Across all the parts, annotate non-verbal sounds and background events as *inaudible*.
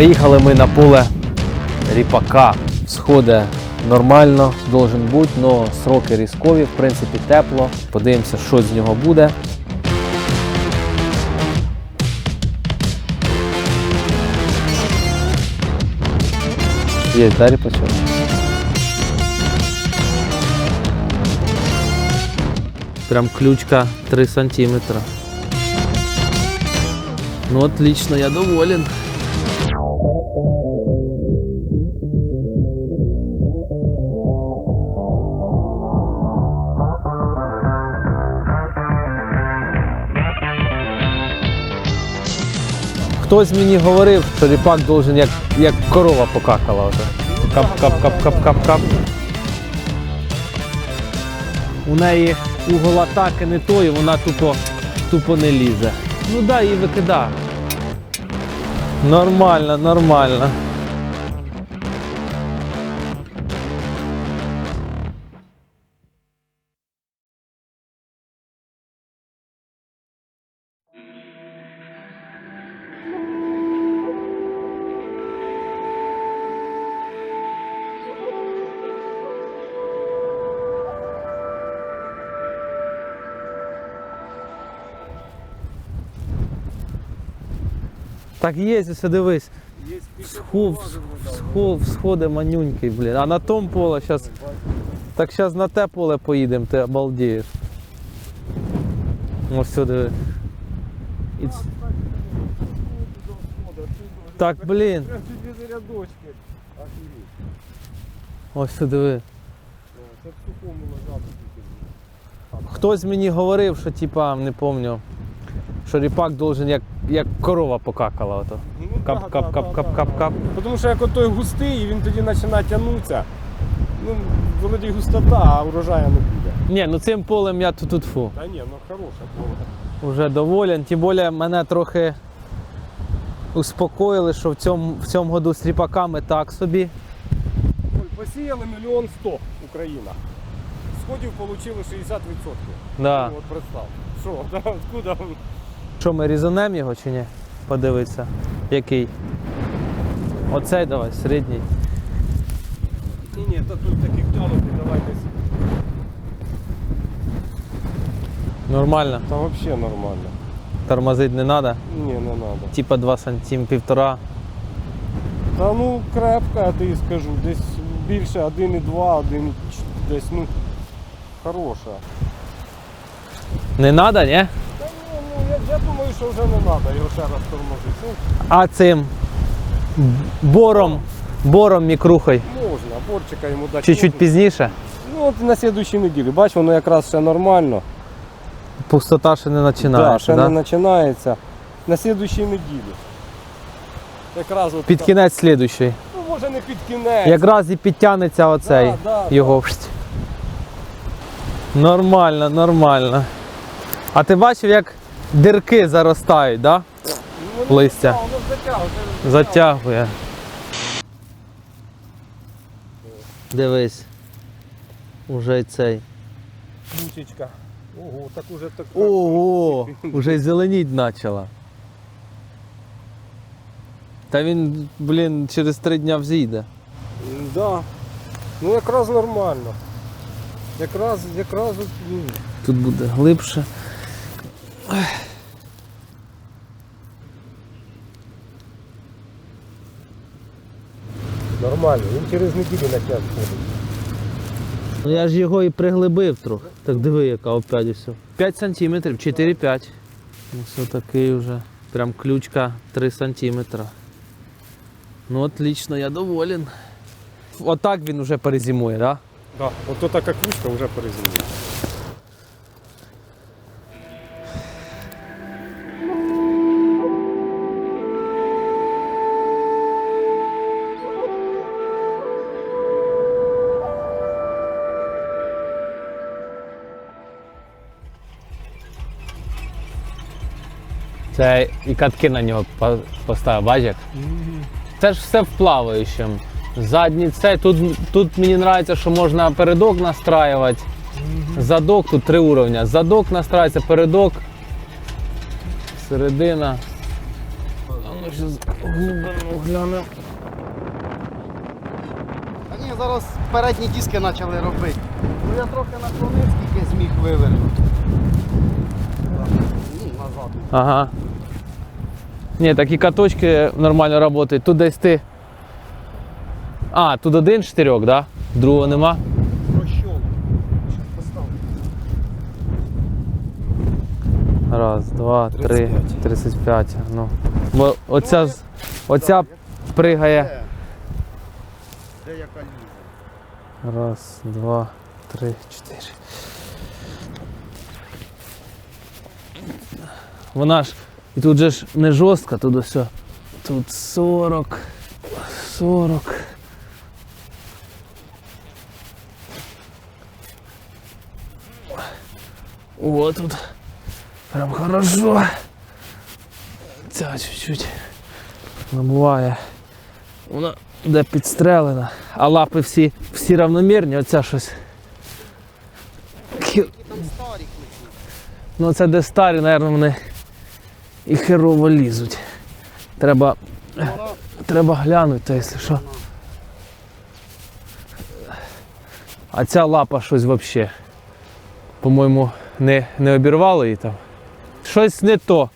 Приїхали ми на поле ріпака. Сходи нормально, должен бути, але сроки різкові, в принципі, тепло. Подивимося, що з нього буде. Є, далі почав. Прям ключка 3 сантиметра. Ну, отлично, я доволен. Хтось мені говорив, що ріпак должен як, як корова покакала вже. Кап-кап-кап-кап-кап-кап. У неї угол атаки не той, вона тупо, тупо не лізе. Ну да, її викидає. Нормально, нормально. Так є, ось дивись. Схов, схов, сходи манюнький, блін. А на том поле зараз. Так зараз на те поле поїдемо, ти обалдієш. Ось сюди. І ц- Так, блін. Ось сюди. диви. Хтось мені говорив, що типа, не пам'ятаю, що ріпак должен як, як корова покакала. Ото. Кап, кап, кап, кап, кап, кап. Тому що як той густий, і він тоді починає тягнутися. Ну, вроді густота, а урожаю не буде. Ні, ну цим полем я тут тут фу. Та ні, ну хороше поле. Уже доволен. Тим більше мене трохи успокоїли, що в цьому, в цьому году з ріпаками так собі. Ой, посіяли мільйон сто Україна. Сходів отримали 60%. Да. Ну, от представ. Що, *laughs* да, откуда? Що ми різанемо його чи ні? Подивитися. Який? Оцей давай, середній. Ні, ні, та тут таких тянути, давай десь. Нормально. Та взагалі нормально. Тормозити не треба. Ні, не треба. Типа 2 сантим, півтора. Та ну крепка, я тобі скажу, десь більше 1,2, 1, десь, ну, хороша. Не треба, ні? Я, думаю, що вже не треба його ще раз тормозити. Ну, А цим бором, бором мікрухой. можна, борчика йому дати. Чуть-чуть можна. пізніше. Ну от на слідуючій неділі. Бач, воно якраз ще нормально. Пустота ще не Да, починається. ще Да, не починається. На слідуючій неділі. Якраз от Під так. кінець слідуючий. Ну може не під кінець. Якраз і підтягнеться оцей Да, да, його. Пшт. Нормально, нормально. А ти бачив, як дирки заростають, да? Листя. затягує. Дивись. Уже й цей. Бучечка. Ого, так уже так. Ого! Уже й зеленіть почала. Та він, блін, через три дня взійде. Да. Ну якраз нормально. Якраз, якраз, Тут буде глибше. Нормально. Він через неділю почне входити. Ну я ж його і приглибив трохи. Так диви, яка опять все. 5 сантиметрів, 4-5. Ось такий вже. Прям ключка 3 сантиметра. Ну отлично, я доволен. Отак він вже перезимує, так? Да? Да. Ото така ключка вже перезимує. Це і катки на нього поставив, бачиш? Це ж все в плаваючому. Задній це. Тут, тут мені подобається, що можна передок настраювати. Задок, тут три уровня. Задок настраюється, передок, середина. А ну зараз глянемо. А ні, зараз передні диски почали робити. Ну я трохи наклонив, скільки зміг вивернути. Назад. Ага. Ні, такі каточки нормально працюють. Тут десь ти. А, тут один штирьок, да? Другого нема. Прощол. Раз, два, три, 35. 35. Ну. Бо оця, з- оця пригає. Де? Де яка ліза? Раз, два, три, чотири. Вона ж. І тут же ж не жорстка, тут ось. Тут 40. 40. О, тут прям хорошо. Ця чуть-чуть набуває. Вона де підстрелена, а лапи всі, всі равномірні, оця щось. Хі- Які там старі клики. Ну це де старі, мабуть, вони і херово лізуть. Треба, треба глянути, якщо що. А ця лапа щось взагалі. По-моєму, не, не обірвало її там. Щось не то.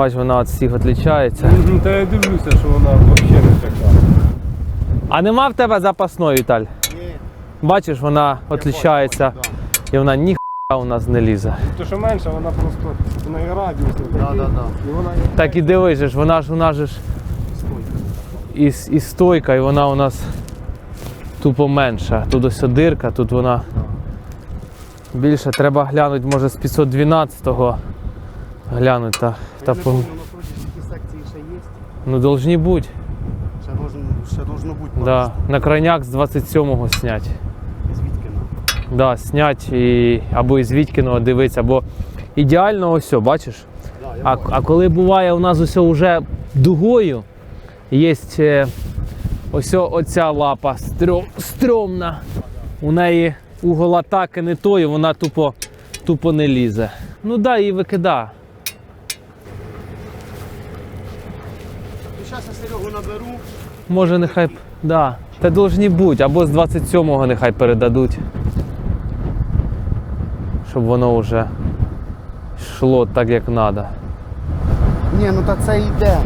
Бач, вона від всіх відрізняється. Ну, Та я дивлюся, що вона взагалі не така. А нема в тебе запасної, Віталь? Ні. Бачиш, вона відрізняється і вона ніхуя у нас не лізе. То, що менше, вона просто вона і радіус не такий. Да, да, да. І вона Так і дивись, же ж, вона ж вона ж і, і стойка, і вона у нас тупо менша. Тут ось дирка, тут вона більше. Треба глянути, може з 512-го глянути. Та, та по... ще є. Ну должні бути. Ще должно, ще должно бути Да. На крайняк з 27-го снять. Звідки нам? Да, снять і, або із Вітькіного дивитися, бо ідеально ось, бачиш? Да, я А, бачу. а коли буває у нас ось вже дугою, є е, ось оця лапа стрьом, стрьомна. У неї угол атаки не той, вона тупо, тупо не лізе. Ну да, і викида. Ну, зараз я Серегу наберу. Може нехай. Да. Та должні бути, або з 27-го нехай передадуть. Щоб воно вже йшло так, як треба. Ні, ну та це йде.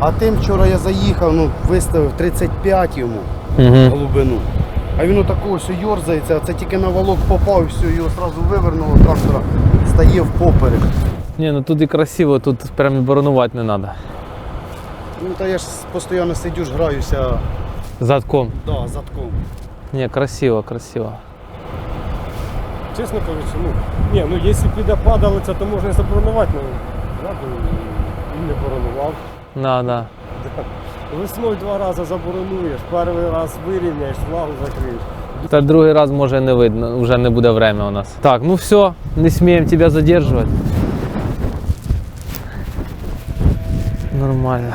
А тим вчора я заїхав, ну, виставив 35 йому Угу. глибину. А він отако все йорзається, а це тільки на волок попав і все, його одразу вивернуло трактора, стає впоперек. Ні, ну тут і красиво, тут прям і боронувати не треба. Ну та я ж постійно сидю, ж граюся Задком. да, задком. Ні, красиво, красиво. Чесно кажучи, ну, ні, ну якщо піде падалиця, то можна і заборонувати, ну я б і не боронував. Да, да. Весною два рази заборонуєш, перший раз вирівняєш, влагу закриєш. Та другий раз може не видно, вже не буде время у нас. Так, ну все, не сміємо тебе задержувати. Нормально.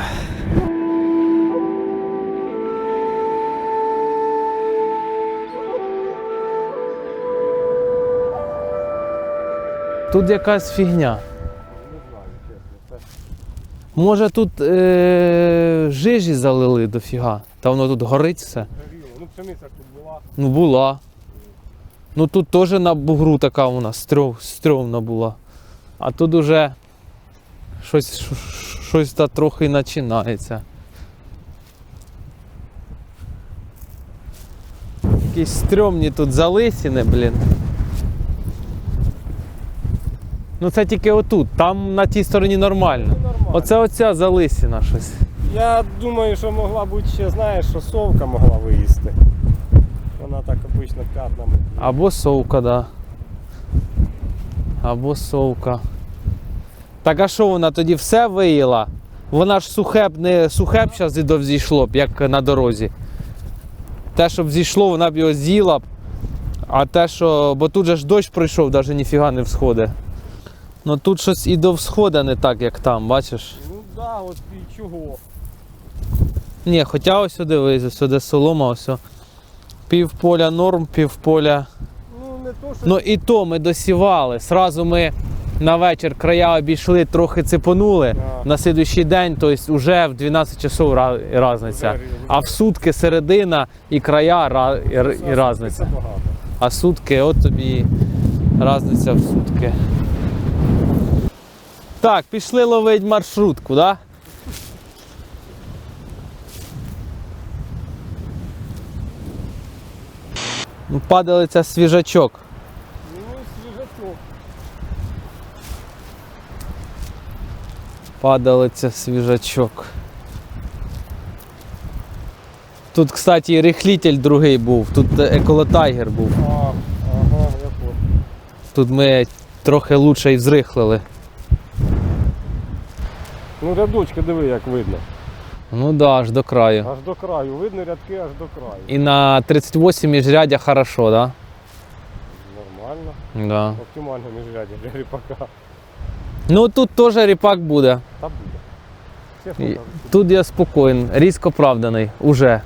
Тут якась фігня. Може тут е- жижі залили дофіга. Та воно тут горить все. Ну, пшениця тут була. Ну була. Ну тут теж на бугру така у нас стрьов, стрьомна була. А тут уже щось, щось та трохи починається. Якісь стрьомні тут залисіни, блін. Ну це тільки отут, там на тій стороні нормально. Ну, нормально. Оце оця залисіна щось. Я думаю, що могла бути ще, знаєш, що совка могла виїсти. Вона так обично п'ятнами. Або совка, да. Або совка. Так а що вона тоді все виїла? Вона ж сухе б не сухе б зараз і довзійшло б, як на дорозі. Те, щоб зійшло, вона б його з'їла б. А те, що. Бо тут же ж дощ пройшов, навіть ніфіга не всходить. Ну тут щось і до всхода не так, як там, бачиш? Ну так, да, от і чого. Ні, хоча ось дивись, ось де солома, ось. Пів поля норм, пів поля. Ну не то, що Ну і то ми досівали. Сразу ми на вечір края обійшли, трохи цепонули. Да. На слідуючий день, тобто вже в 12 часов різниця. А в сутки середина і края і, різниця. А сутки, от тобі різниця в сутки. Так, пішли ловити маршрутку, да? Ну, Падалиця свіжачок. Ну, свіжачок. Падалиця свіжачок. Тут, кстати, і рихлітель другий був, тут е, еколотайгер був. А, ага, я. Тут ми трохи лучше і взрихлили. Ну рядочки диви, як видно. Ну да, аж до краю. Аж до краю. Видно рядки аж до краю. І на 38 міжрядя хорошо, да? Нормально. Да. Оптимально міжрядя для ріпака. Ну тут теж ріпак буде. Та буде. Чесно І- кажучи. Тут я спокоєн, різко правданий, уже.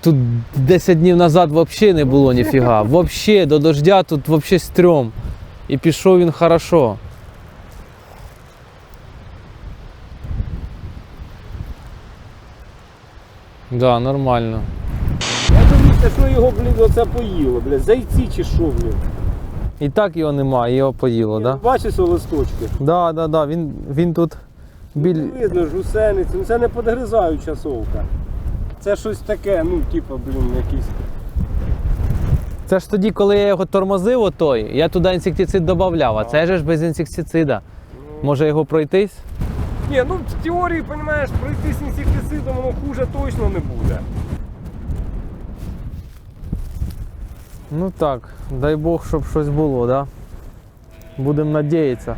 Тут 10 днів назад взагалі не було ніфіга. Взагалі, до дождя тут взагалі стрьом. І пішов він хорошо. Да, нормально. Я дивлюся, що його, блін, оце поїло, блядь. Зайці чи що, блін. І так його немає, його поїло, да? Бачиш о листочки? Да, да, да. Він, він тут біль. Ну, видно, жусениці. Ну це не подгризаюча совка. Це щось таке, ну, типу, блін, якийсь. Це ж тоді, коли я його тормозив, отой, я туди інсектицид додавав, а це ж без інсектицида. Може його пройтись? Ні, ну в теорії, розумієш, пройти з інсектицидом воно хуже точно не буде. Ну так, дай Бог, щоб щось було, да? Будемо надіятися.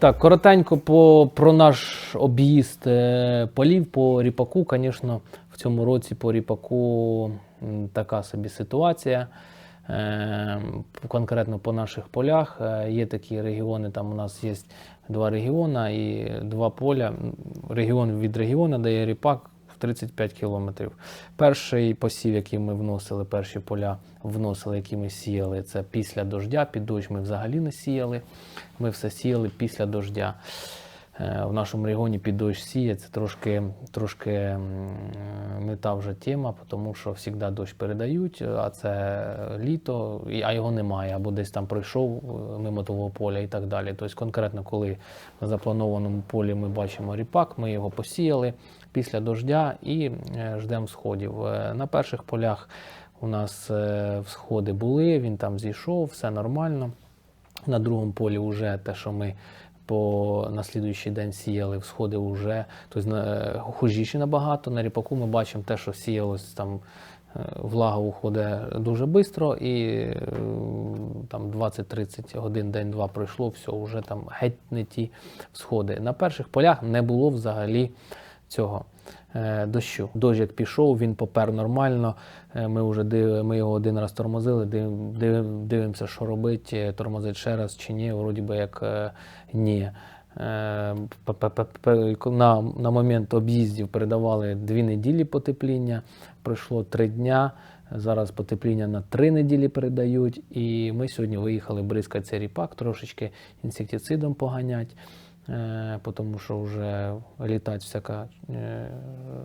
Так, коротенько по, про наш об'їзд е, полів по ріпаку. Звісно, в цьому році по ріпаку така собі ситуація. Е, Конкретно по наших полях е, є такі регіони. Там у нас є два регіони і два поля. Регіон від регіону дає ріпак 35 кілометрів. Перший посів, який ми вносили, перші поля вносили, які ми сіяли, це після дождя. Під дощ ми взагалі не сіяли. Ми все сіяли після дождя. Е, В нашому регіоні під дощ сіє, трошки, трошки не та вже тема, тому що завжди дощ передають, а це літо, а його немає, або десь там пройшов е, мимо того поля і так далі. Тобто конкретно, коли на запланованому полі ми бачимо ріпак, ми його посіяли після дождя і е, ждемо сходів. Е, На перших полях у нас е, всходи були, він там зійшов, все нормально. На другому полі вже те, що ми по на слідуючий день сіяли, всходи вже тобто, хужіші набагато. На ріпаку ми бачимо те, що сіялось там. Влага уходить дуже швидко і там 20-30 годин, день-два пройшло, все, вже там геть не ті всходи. На перших полях не було взагалі цього е, дощу. Дощ як пішов, він попер нормально. Е, Ми вже див, ми його один раз тормозили, див, див, дивимося, що робить, е, тормозить ще раз чи ні. Вроді би як ні. На, на момент об'їздів передавали дві неділі потепління, пройшло три дня. Зараз потепління на три неділі передають. І ми сьогодні виїхали бризкати цей ріпак, трошечки інсектицидом поганять, тому що вже літати всяка е,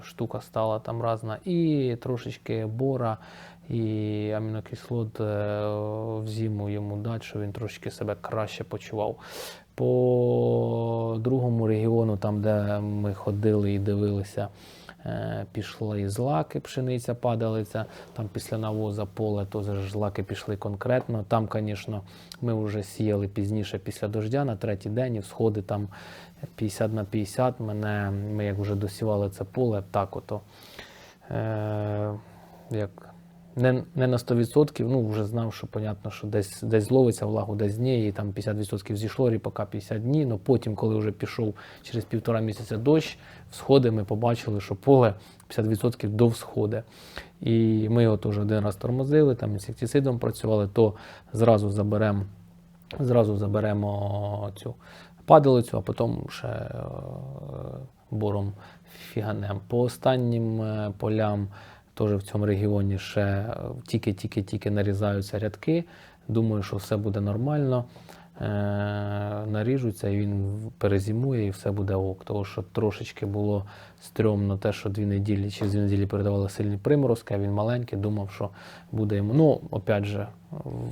штука стала там різна. І трошечки бора і амінокислот е, в зиму йому дати, щоб він трошечки себе краще почував. По другому регіону, там, де ми ходили і дивилися, е, пішли злаки, пшениця, падалиця. Там після навоза поле, то злаки пішли конкретно. Там, звісно, ми вже сіяли пізніше після дождя на третій день, і всходи там 50 на 50. Мене, ми як вже досівали це поле, так ото. Е, як не, не на 100%, ну вже знав, що понятно, що десь, десь зловиться влагу, десь ні, і там 50% зійшло, ріпака 50 днів. Ну потім, коли вже пішов через півтора місяця дощ, всходи ми побачили, що поле 50% до всходи. І ми його теж один раз тормозили, там інсектицидом працювали, то зразу заберемо зразу заберемо цю падалицю, а потім ще е, бором фіганем. По останнім е, полям теж в цьому регіоні ще е, тільки-тільки-тільки нарізаються рядки. Думаю, що все буде нормально. Е, наріжуться і він перезимує і все буде ок. Тому що трошечки було стрьомно те, що дві неділі чи дві неділі передавали сильні приморозки, а він маленький, думав, що буде йому. Ну, опять же,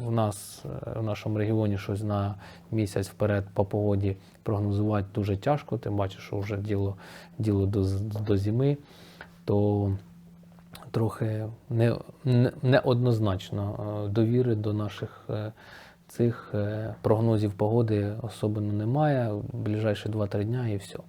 в нас е, в нашому регіоні щось на місяць вперед по погоді прогнозувати дуже тяжко. Тим бачиш, що вже діло, діло до, до зими, то трохи не, не, неоднозначно е, довіри до наших е, цих е, прогнозів погоди особливо немає. Ближайші 2-3 дня і все.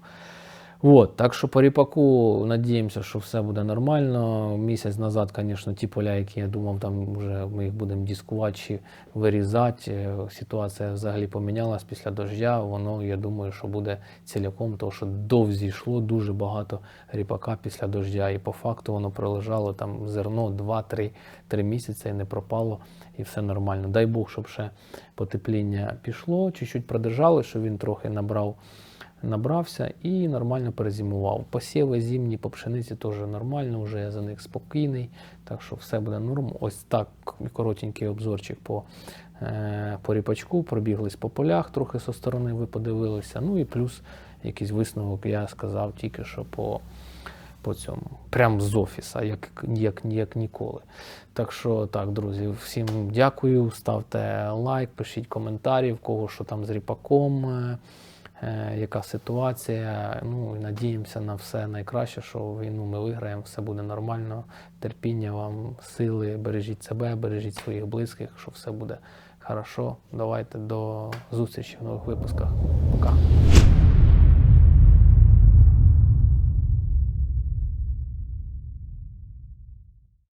От, так що по ріпаку надіємося, що все буде нормально. Місяць назад, звісно, ті поля, які я думав, там вже ми їх будемо дискувати чи вирізати. Е, Ситуація взагалі помінялась після дождя. Воно, я думаю, що буде ціляком, тому що довзійшло дуже багато ріпака після дождя. І по факту воно пролежало там зерно 2-3 3 місяці і не пропало, і все нормально. Дай Бог, щоб ще потепління пішло, чуть-чуть продержали, щоб він трохи набрав набрався і нормально перезимував. Посіви зимні по пшениці теж нормально, вже я за них спокійний, так що все буде норм. Ось так коротенький обзорчик по, е, по ріпачку, пробіглись по полях, трохи зі сторони ви подивилися. Ну і плюс якийсь висновок я сказав тільки що по, по цьому. Прям з офіса, як, як, як ніколи. Так що так, друзі, всім дякую. Ставте лайк, пишіть коментарі, в кого що там з ріпаком. Е, яка ситуація. Ну надіємося на все найкраще, що війну ми виграємо, все буде нормально. Терпіння вам, сили, бережіть себе, бережіть своїх близьких, що все буде хорошо. Давайте до зустрічі в нових випусках. Пока.